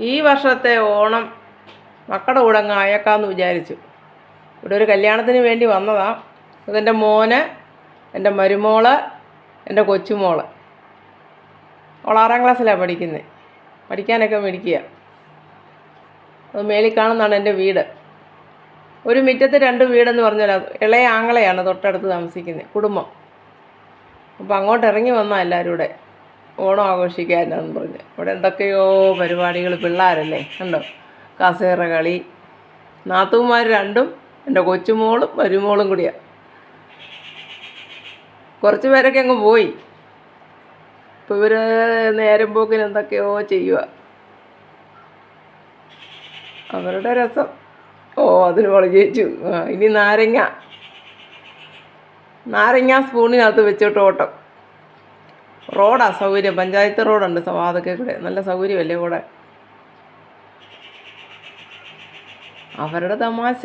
ഈ വർഷത്തെ ഓണം മക്കളുടെ കൂടെ അങ്ങ് അയക്കാമെന്ന് വിചാരിച്ചു. ഇവിടെ ഒരു കല്യാണത്തിന് വേണ്ടി വന്നതാണ് അതെന്റെ മോന് എന്റെ മരുമോൾ എന്റെ കൊച്ചുമോൾ. അവൾ ആറാം ക്ലാസ്സിലാണ് പഠിക്കുന്നത് പഠിക്കാനൊക്കെ മേടിക്കുക അത് മേളിൽ കാണുന്നതാണ് എന്റെ വീട്. ഒരു മുറ്റത്ത് രണ്ട് വീടെന്ന് പറഞ്ഞാൽ ഇളയ ആങ്ങളെയാണ് തൊട്ടടുത്ത് താമസിക്കുന്നത് കുടുംബം. അപ്പോൾ അങ്ങോട്ട് ഇറങ്ങി വന്നാൽ എല്ലാവരും കൂടെ ഓണം ആഘോഷിക്കാനെന്ന് പറഞ്ഞ്. ഇവിടെ എന്തൊക്കെയോ പരിപാടികൾ പിള്ളേരല്ലേ? കണ്ടോ? കസേറ കളി. നാത്തുമാർ രണ്ടും എന്റെ കൊച്ചുമോളും മരുമോളും കൂടിയാണ് കുറച്ച് പേരൊക്കെ അങ്ങ് പോയി. ഇപ്പോൾ ഇവർ നേരം പോക്കിന് എന്തൊക്കെയോ ചെയ്യുക അവരുടെ രസം. ഓ അതിന് മോൾ ജയിച്ചു. ഇനി നാരങ്ങ. നാരങ്ങ സ്പൂണിനകത്ത് വെച്ചിട്ട് ഓട്ടം റോഡാ സൗകര്യം. പഞ്ചായത്ത് റോഡുണ്ട് സവാതൊക്കെ കൂടെ. നല്ല സൗകര്യമല്ലേ കൂടെ അവരുടെ തമാശ.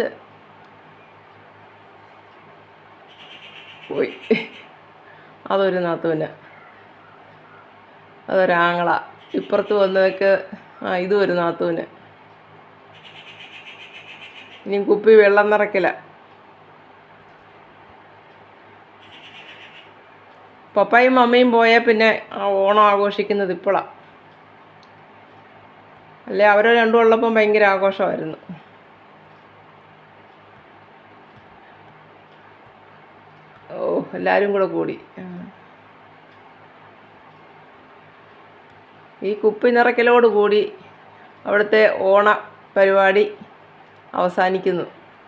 പോയി. അതൊരു നാത്തൂന്. അതൊരാങ്ങള ഇപ്പുറത്ത് വന്നതൊക്കെ ആ ഇതും ഒരു നാത്തൂന്. ഇനി കുപ്പി വെള്ളം നിറക്കില്ല പപ്പായും മമ്മയും പോയാൽ പിന്നെ ആ ഓണം ആഘോഷിക്കുന്നത് ഇപ്പോഴാണ് അല്ലെ അവരെ രണ്ടും ഉള്ളപ്പം ഭയങ്കര ആഘോഷമായിരുന്നു. ഓ എല്ലാവരും കൂടെ കൂടി. ഈ കുപ്പി നിറയ്ക്കലോട് കൂടി അവിടുത്തെ ഓണ പരിപാടി അവസാനിക്കുന്നു.